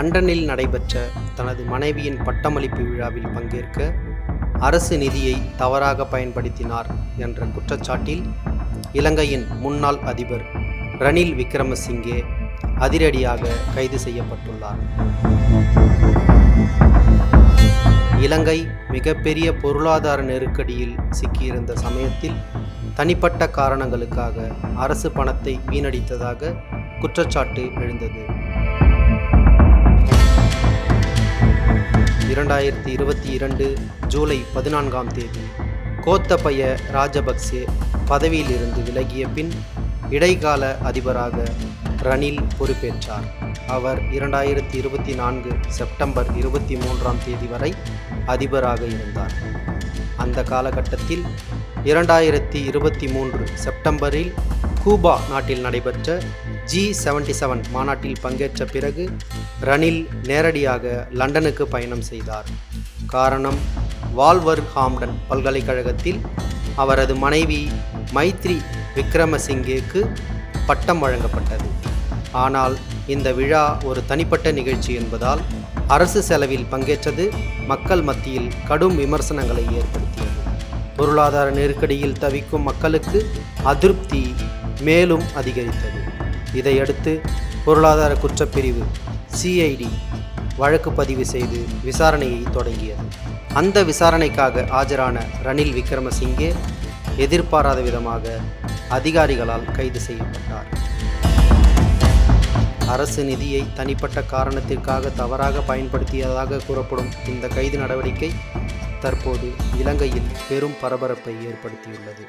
லண்டனில் நடைபெற்ற தனது மனைவியின் பட்டமளிப்பு விழாவில் பங்கேற்க அரசு நிதியை தவறாக பயன்படுத்தினார் என்ற குற்றச்சாட்டில் இலங்கையின் முன்னாள் அதிபர் ரணில் விக்ரமசிங்கே அதிரடியாக கைது செய்யப்பட்டுள்ளார். இலங்கை மிகப்பெரிய பொருளாதார நெருக்கடியில் சிக்கியிருந்த சமயத்தில் தனிப்பட்ட காரணங்களுக்காக அரசு பணத்தை வீணடித்ததாக குற்றச்சாட்டு எழுந்தது. இரண்டாயிரத்தி இருபத்தி இரண்டு ஜூலை பதினான்காம் தேதி கோத்தபய ராஜபக்சே பதவியிலிருந்து விலகிய பின் இடைக்கால அதிபராக ரணில் பொறுப்பேற்றார். அவர் இரண்டாயிரத்தி இருபத்தி நான்கு செப்டம்பர் இருபத்தி மூன்றாம் தேதி வரை அதிபராக இருந்தார். அந்த காலகட்டத்தில் இரண்டாயிரத்தி இருபத்தி மூன்று செப்டம்பரில் கூபா நாட்டில் நடைபெற்ற ஜி செவன்டி செவன் மாநாட்டில் பங்கேற்ற பிறகு ரணில் நேரடியாக லண்டனுக்கு பயணம் செய்தார். காரணம் வால்வர் ஹாம்டன் பல்கலைக்கழகத்தில் அவரது மனைவி மைத்ரி விக்ரமசிங்கேக்கு பட்டம் வழங்கப்பட்டது. ஆனால் இந்த விழா ஒரு தனிப்பட்ட நிகழ்ச்சி என்பதால் அரசு செலவில் பங்கேற்றது மக்கள் மத்தியில் கடும் விமர்சனங்களை ஏற்படுத்தியது. பொருளாதார நெருக்கடியில் தவிக்கும் மக்களுக்கு அதிருப்தி மேலும் அதிகரித்தது. இதையடுத்து பொருளாதார குற்றப்பிரிவு சிஐடி வழக்கு பதிவு செய்து விசாரணையை தொடங்கியது. அந்த விசாரணைக்காக ஆஜரான ரணில் விக்ரமசிங்கே எதிர்பாராத விதமாக அதிகாரிகளால் கைது செய்யப்பட்டார். அரசு நிதியை தனிப்பட்ட காரணத்திற்காக தவறாக பயன்படுத்தியதாக கூறப்படும் இந்த கைது நடவடிக்கை தற்போது இலங்கையில் பெரும் பரபரப்பை ஏற்படுத்தியுள்ளது.